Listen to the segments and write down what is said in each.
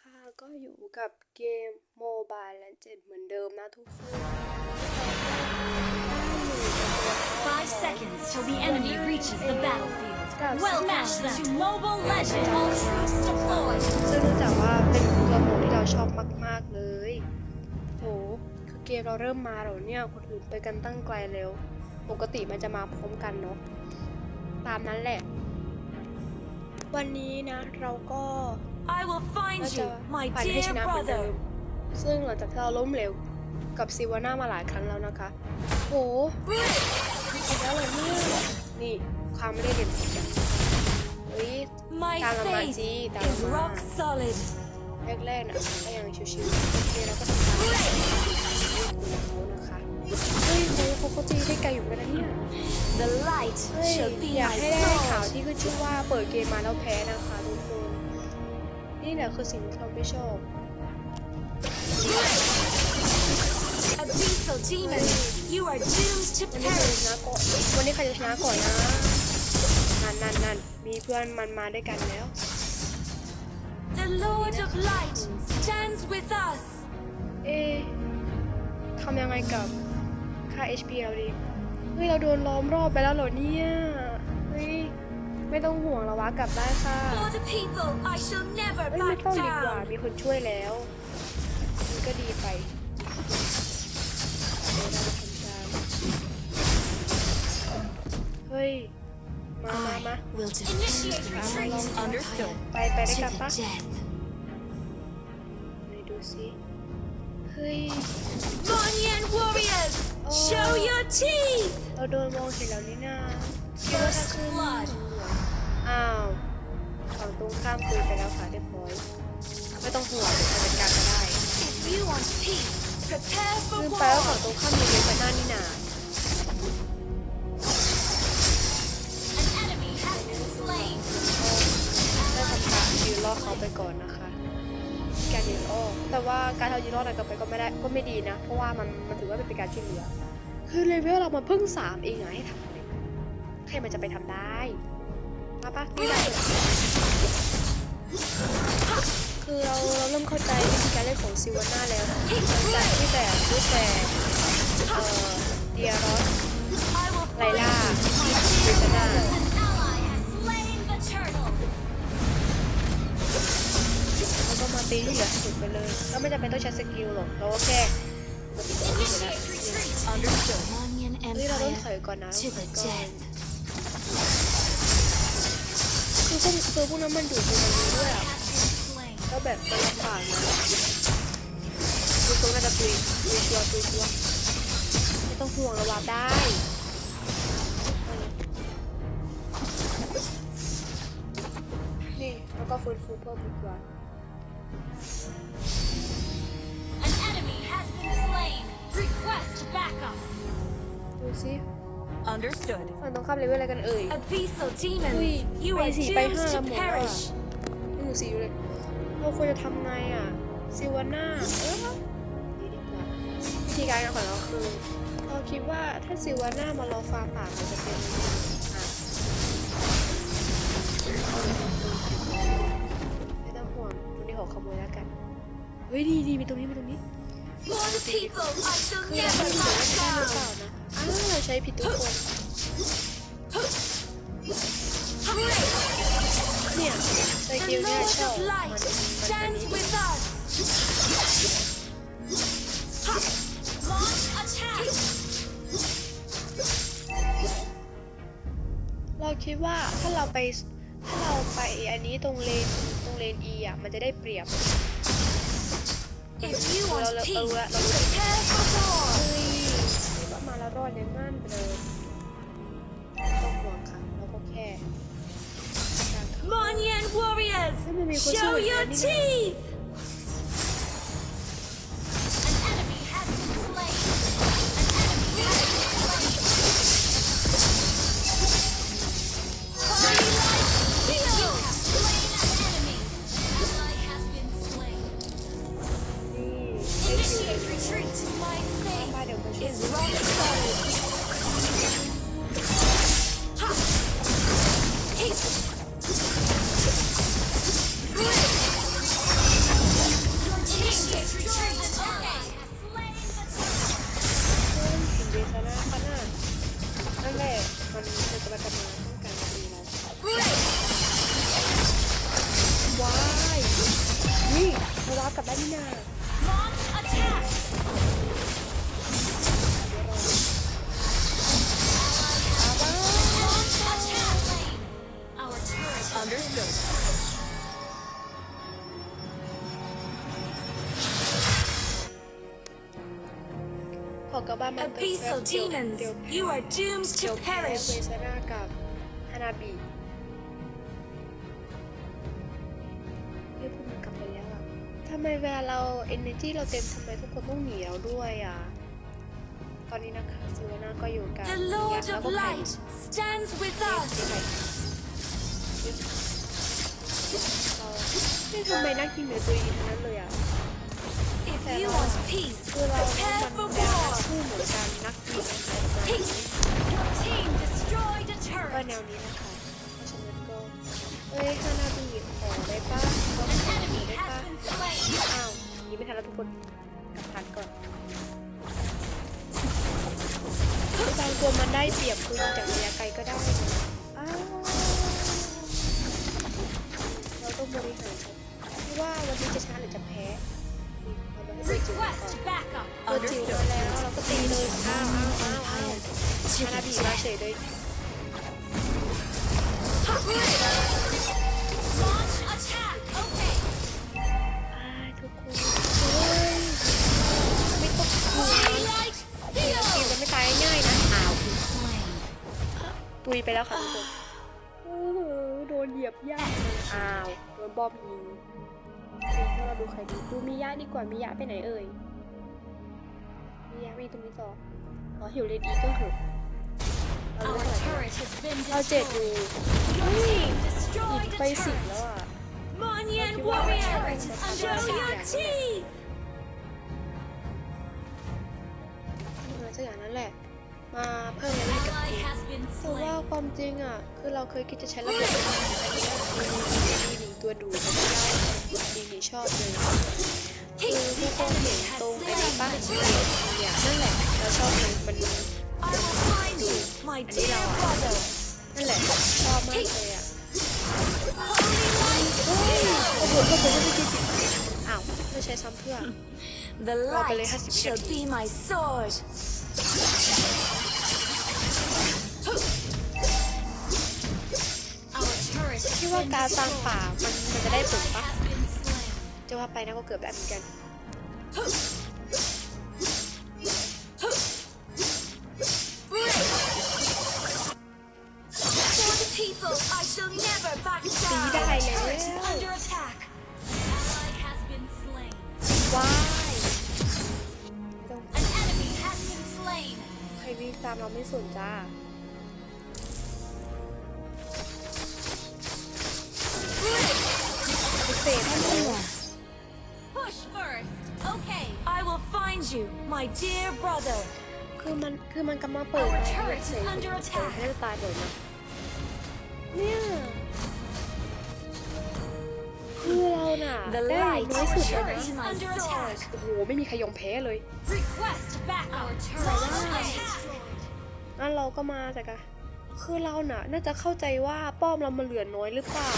ค่ะ ก็อยู่กับเกมโมบายและเจ็ดเหมือนเดิมนะทุกคน Five seconds till the enemy reaches the battlefield. Well, Smash them to Mobile Legend. All troops deployed. ซึ่งเนื่องจากว่าเป็นตัวโหมดที่เราชอบมาก ๆ เลยโหคือเกมเราเริ่มมาแล้วเนี่ย คนอื่นไปกันตั้งไกลเร็ว ปกติมันจะมาพร้อมกันเนาะ ตามนั้นแหละ วันนี้นะเราก็ I will find ก็จะ you, my ปั่นให้ช dear นะเหมือนเดิ brother. ม ซึ่งหลังจากที่เราล้มเหลวกับซิวาน่ามาหลายครั้งแล้วนะคะ โหอีกแล้วเหรอเนี่ยนี่ ความไม่ได้เด่นสุดอะเฮ้ย My Tama faith Ji, tama. is rock solid. แรกๆนะก็ยังชิวๆโอเคเราก็ทำตามที่เขานะคะ เฮ้ยเขาเขาเขาจีได้ไกลอยู่กันนะเนี่ย The light เฮ้ย shall be อยาก my ให้ได้ข่าว sword. ที่ขึ้นชื่อว่าเปิดเกมมาแล้วแพ้นะคะทุกคน นี่แหละคือสิ่งที่เราไม่ชอบ Abyssal demon, you are doomed to วันนี้ใครจะช perish. นะก่อนวันนี้ใครจะชนะก่อนนะนั่นนั่นนั่นมีเพื่อนมันมาด้วยกันแล้ว The Lord of Light stands with us. เอ๊ะทำยังไงกับค่า HP เราดี เฮ้ย เราโดนล้อมรอบไปแล้วเหรอเนี่ยเฮ้ย ไม่ต้องห่วงเราวะกลับได้ค่ะ For the people, I shall never เฮ้ยไม่ back ต้องดีกว่า down. มีคนช่วยแล้วมันก็ดีไปเดี๋ยวเราทำการเฮ้ย มามามา will defend the Retreat. Understood. ไปไปได้กลับ To ปะ the death. ฮ้ย Monyan warriors, Oh. show your teeth. เราโดนมองเห็นแล้วนี่นาคิดว่าถ้า First ขึ้น blood. อ้าวฝั่งตรงข้ามคุยไปแล้วค่ะเรียบร้อยไม่ต้องห่วงเราจัดการก็ได้ If you want peace, prepare for ลืมไปว่าฝั่ง war. ตรงข้ามมีเยอะไปหน้านี่นา An enemy has been slain. ได้ทำการยืนรอเขาไปก่อนนะคะ การยืนรอแต่ว่าการเอายืนรอดกันไปก็ไม่ได้ก็ไม่ดีนะ เพราะว่ามันมันถือว่าเป็นการช่วยเหลือ คือเลเวลเรามันเพิ่งสามเองอะให้ทำใครมันจะไปทำได้มาปะนี่แหละคือเราเราเริ่มเข้าใจวิธีการเล่นของซิวาน่าแล้วหลังจากที่แต่รู้แต่เอ่อเดียรอสไลล่า you, my ลิ dear ซาน่า ก็มาตีที่เหลือให้สุดไปเลยก็ไม่จำเป็นต้องใช้สกิลหรอกเราก็แค่กดติดต่อที่เหลือ Initiate retreat. Understood. Monyan เราต้องถอยก่อนนะถอยก่อนคือพวกคือพวกนั้นมันอยู่ตรงนี้ด้วยอะก็แบบมันลำบากนะดูตรงน่าจะตุยตุยชัวร์ตุยชัวไม่ต้องห่วงราวาร์ปได้นี่แล้วก็ฟื้นฟูเพิ่มอีกว่า ดูสิ Understood. ฝั่งตรงข้ามเลเวลอะไรกันเอ่ย Abyssal Ui, demons, you bay are gì, bay doomed hai to là một à? perish. ไม่ดูสีอยู่เลยเราควรจะทำไงอะซิวาน่าเออนี่ดีกว่าวิธีการของเราคือเราคิดว่าถ้าซิวาน่ามาเราฟาร์มป่ามันจะเป็นอะไม่ต้องห่วงตรงนี้ขอขโมยแล้วกันเฮ้ยดีดีมีตรงนี้มีตรงนี้ more people, I shall คือเรา never ไม่รู้ว่าใช่หรือเป down. ล่านะอ้าวใช้ผิดทุกคนเนี่ยส The กิลเนี่ย Lord ชอบ of มัน Light มันอัน stands นี้ with us. Launch attack. เราคิดว่าถ้าเราไปถ้าเราไปอันนี้ตรงเลนตรงเลน E อะมันจะได้เปรียบ If you want Lo- lo- peace, lo- lo- prepare for war. เฮ้ยคิดว่ามาแล้วรอดยังงั้นไปเลยไม่ต้องห่วงค่ะเราก็แค่การทำ Monyan warriors, Maybe we could show do it, your Annie. teeth. ขอกลับบ้านมัน Abyssal เดี๋ยว demons, เดี๋ยว you are doomed เดี๋ยว to แพ้เว perish. ซาน่ากับฮานาบิเฮ้ยพวกมันกลับไปแล้วอะทำไมเวลาเรา energy เราเต็มทำไมทุกคนต้องหนีเราด้วยอะตอนนี้นะคะซิวาน่าก็อยู่กับ The มิยะ Lord แล้ว of ก็ไผ่ Light stands with เรา us. ไม่ทำไมนักกินเหนือตัวอีกทั้งนั้นเลยอะ If you want peace, คือเรา prepare มัน for แนวนัก war. สู้เหมือนกันนักกินนะคะ Peace. Your team destroyed a ก็ turret. แนวนี้นะคะเพราะฉะนั้นก็เอ้ยฮานาบิขอได้ปะขอ An ขอ enemy ได้ has ปะ been slain. อ้าวนี่ไม่ทันแล้วทุกคนกลับทันก่อนบางตัวมันได้เปรียบคือจากระยะไกลก็ได้นะอ้าวเราต้องบริหารครับว่าวันนี้จะชนะหรือจะแพ้ Request backup. ตัวจิ๋วมาแล้วเราก็ตีเลยอ้าวอ้าวอ้าวอ้าวฮานาบิมาเฉยเลย Launch attack. Okay. อ้ายทุกคนเฮ้ยไม่ต้องกลัว Holy light กิน field. มันไม่ตายง่ายๆนะอ้าว Slain. ตุยไปแล้วค่ะทุกคน โอ้โห โดนเหยียบยากอ้าว โดนบอมยิง เดี๋ยวเราดูใครดีดูมิยะดีกว่ามิยะไปไหนเอ่ยมิยะไม่อยู่ตรงนี้ต่ออ๋อหิวเลยดีก็เถอะเอา Our เรื่องอะไร turret has been เอาเจ็ดดู destroyed. Your team อี destroyed ก a ไปสิบ turret. แล้วอะ Monyan Thank you, Warrior. warriors, Thank show you. your teeth. มาสักอย่างนั้นแหละมาเพิ่มเลเวลกับ Ally เกม has been แต่ว่า slain. ความจริงอะ คือเราเคยคิดจะใช้ระเบิดอันนี้มีหนึ่งตัวดูดแต่ไม่ได้ดีนี่ชอบเลยคือพวกคนเห็นตรงไอ้นี่ป้าเนี่ยนั่นแหละเราชอบมันมัน I will find you, my dear brother. นั่นแหละชอบมากเลยอะ Holy light โอ้โหโอ้โหไม่ได้คิดอ้าวไม่ใช้ซ้ำเพื่อ The Probably light has to be shall a- be my sword. Our turret has คิดว่า been การสร้าง destroyed. ป่ามันมันจะได้ผล Ally ปะ has been slain. จะว่าไปนะก็เกิดแบบเหมือนกัน For the people, I shall never back ตี down. ได้แล้ว Turret is under attack. Ally has been slain. ว้ายไม่ต้อง An enemy has been slain. ใครวิ่งตามเราไม่สนจ้า my dear brother. คือมันคือมันกำลังเปิด Our ไง turret is เฉย under ๆ attack. ให้ตายเลยนะเนี่ยคือเราน่ะ The ได้ light น้อยสุดเลย turret นะ is under attack. โอ้โหไม่มีใครยอมแพ้เลย Request back. Our turret is destroyed. งั้นเราก็มาแต่กันคือเราน่ะ น่าจะเข้าใจว่าป้อมเรามันเหลือน้อยหรือเปล่า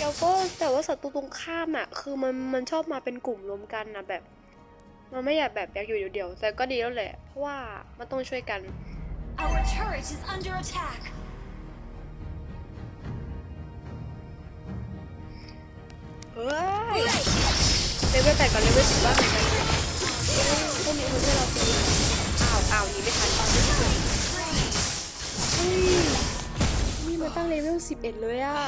แล้วก็แต่ว่าศัตรูตรงข้ามน่ะ คือมันมันชอบมาเป็นกลุ่มรวมกันนะแบบ มันไม่อยากแบบอยากอยู่เดียวๆแต่ก็ดีแล้วแหละ เพราะว่ามันต้องช่วยกัน Our turret is under attack. เฮ้ยเลเวลแปดกับเลเวลสิบว่าเหมือนกันพวกนี้มันช่วยเราตีอ้าวอ้าวหนีไม่ทันตอนนี้เฮ้ยนี่มาตั้งเลเวลสิบเอ็ดเลยอะ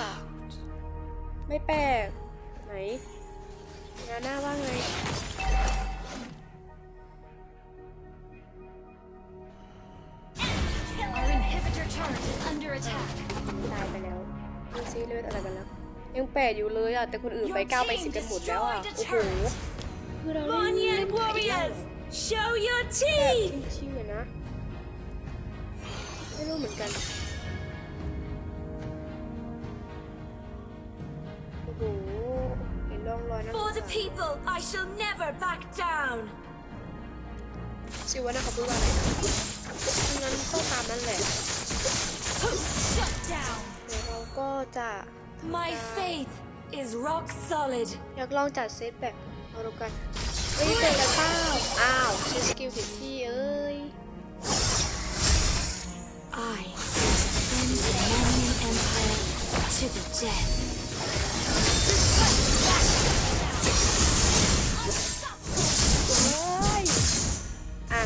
ไม่แปลก ไหนงานหน้าว่าไง ยังแปดอยู่เลยอะ แต่คนอื่นไปเก้าไปสิบกันหมดแล้วอะ โอ้โหคือเราเล่นเล่น Monyan แพ้อีกแล้ว warriors, show your แบบ teeth. ชิวๆเลยนะ ไม่รู้เหมือนกัน โอ้โหเห็นร่องรอยนะ For the people, I shall never back down. ชิวานะเขาพูดว่าอะไรนะงั้นก็ตามนั้นแหละ Shut down. เดี๋ยวเราก็จะ My faith is rock solid. อยากลองจัดเซตแบบ มาดูกันเฮ้ยเจอกันเปล่าอ้าวใช้สกิลผิดที่เอ้ย I defend the Manian Empire to the death. เฮ้ยอ่ะ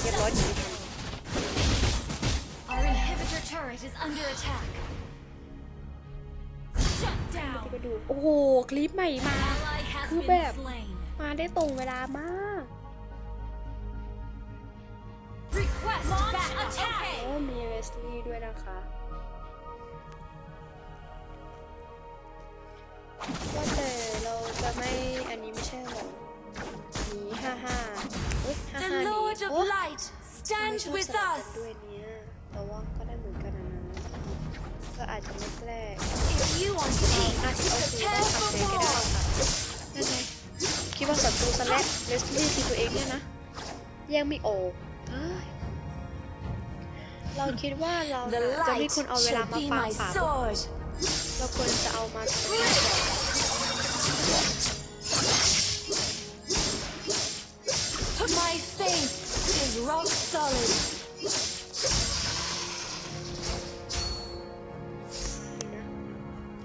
เรียบร้อยหนีทัน Our inhibitor turret is under attack. ดู โอ้โห คลิปใหม่มา Ally has Cứ been bẹp. slain. มาได้ตรงเวลามาก Request back attack. โอ้มีเวสลีย์ด้วยนะคะว่าแต่เราจะไม่ อันนี้ไม่ใช่หรอหนีห้าห้าเฮ้ยห้า The ห้านี้ Lord of โอ้ Light ทำไม stands ชอบ with สลับกัน us. ด้วยเนี่ยแต่ว่าก็ได้เหมือนกันนะนะ ก็อาจจะไม่แปลก If you want อาจ peace, จะเอาตัว prepare ทำ for เองก็ได้ war. ค่ะนั่นไงคิดว่าศัตรูซะแล้วเลสลี่ทีตัวเองเนี่ยนะแยังไม่ออกเฮ้ยเราคิดว่าเรา The น่ะจะมี light คนเอาเวลา shall มา be ฟัง my ป่า sword. เราควรจะเอามาทำงานก่อน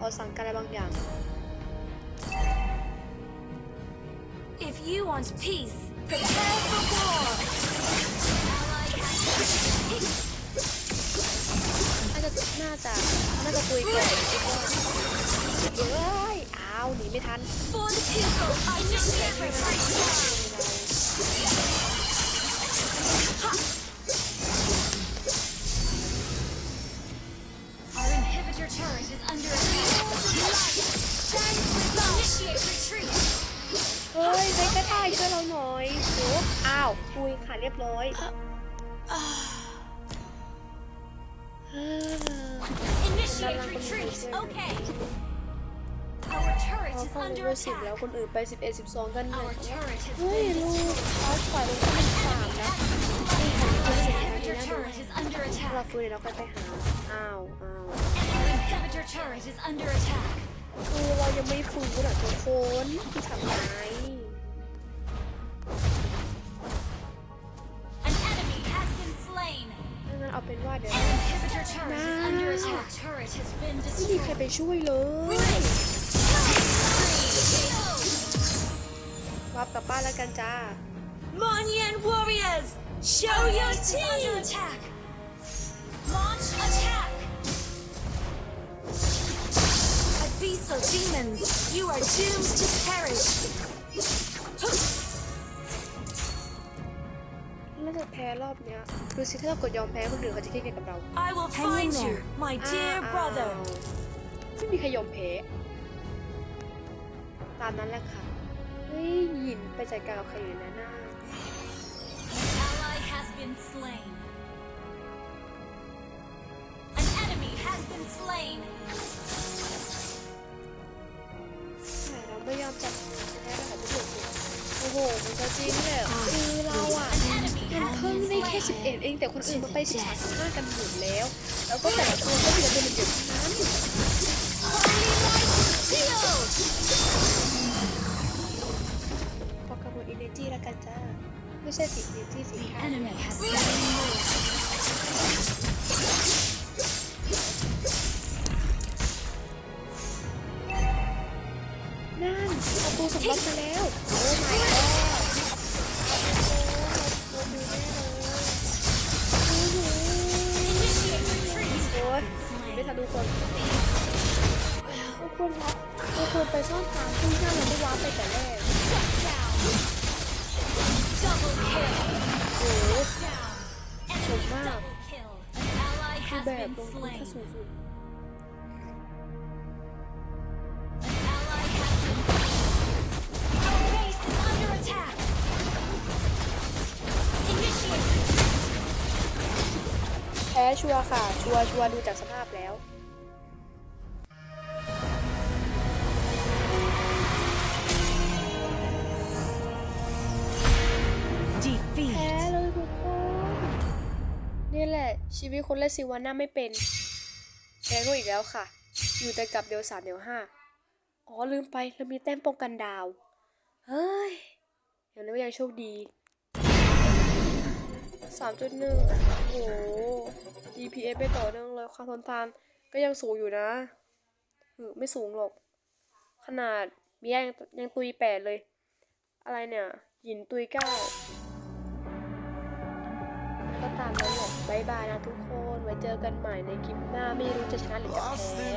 อสั่งการอะไรบางอย่าง If you want peace, prepare for war. น่าจะน่าจะน่าจะคุยก่อนคิดว่าเอ้ยอ้าวหนีไม่ทัน For the people, I initiate retreat. Our inhibitor turret is under attack. เฮ้ยเบกกระต่ายช่วยเราหน่อยโอ้อ้าวคุยค่ะเรียบร้อยเฮ้อ Initiate retreat. Okay. Our turret เราเข้าเลเวลสิบแล้วคนอื่นไป11 12กันหม Our ด turret has เฮ้ยลูกเขาฝ่ายลงที่สามนะนี่ค่ะ Our ที่สิบนาที inhibitor นะดูเรา attack. คุยแล้วก็ไปหาอ้าวอ้าว Our inhibitor turret is under attack. คือเรายังไม่ฟื้นอะทุกคนที่ทำไง An enemy has been slain. งั้นเอาเป็นว่าเดี๋ยว An inhibitor turret is under attack. Turret has been ไม่มีใคร destroyed. ไปช่วยเลยวับกลับบ้านแล้วกันจ้า Monyan warriors, show your Base Abyssal demons, you are doomed to perish. น่าจะแพ้รอบเนี้ยดูสิถ้าเรากดยอมแพ้คนอื่นเขาจะคิดไงกับเรา I will find you, my อ้า dear ว brother. ไม่มีใครยอมแพ้ ตามนั้นแหละค่ะ เฮ้ยหยินไปจัดการกับใครอยู่นะหน้า Ally has been slain. An enemy has been slain. แต่เราไม่ยอมจับแพ้แล้วค่ะทุกคนโอ้โห มันก็จริงเลยอะคือเราอะ An enemy มัน has เพิ่ง been ได้แค่ slain. 11เองแต่คนอื่นมันไป13 15กันหมดแล้ว แล้วก็แต่ละตัวก็เหลือเป็นเด็กๆทั้งนั้นพอกับหมดอินเนจีแล้วกันจ้า ไม่ใช่สิอินเนจีสิ The ค่ะ เอาตัวสมบัติมาแล้ว โอ้ my god โอ้โหดูแน่เลยโอ้โห Initiate retreat. โอ้ยไม่ทันทุกคนทุกคนครับทุกคนไปซ่อนทางซึ่งถ้าเราไม่ว้าไปแต่แรกโอ้โห Down. Sụp Enemy quá. double kill. An ally คือแบบ been ลงทุน slain. ถ้าสูงสุด ชัวร์ค่ะ ชัวร์ชัวร์ดูจากสภาพแล้ว Defeat. แพ้เลยทุกคนนี่แหละ ชีวิตคนเล่นซิวาน่าไม่เป็นแพ้ก็อีกแล้วค่ะ อยู่แต่กับเดียวสามเดียวห้าอ๋อลืมไปเรามีแต้มป้องกันดาว เฮ้ยอย่างนี้ก็ยังโชคดีสามจุดหนึ่งโอ้โห DPS ไปต่อเนื่องเลยความทนทานก็ยังสูงอยู่นะือไม่สูงหรอก ขนาดเมียยังยังตุยแปดเลย อะไรเนี่ยหินตุยเก้าก็ตามนั้นแหละบายบายนะทุกคน ไว้เจอกันใหม่ในคลิปหน้าไม่รู้จะชนะหรือจะแพ้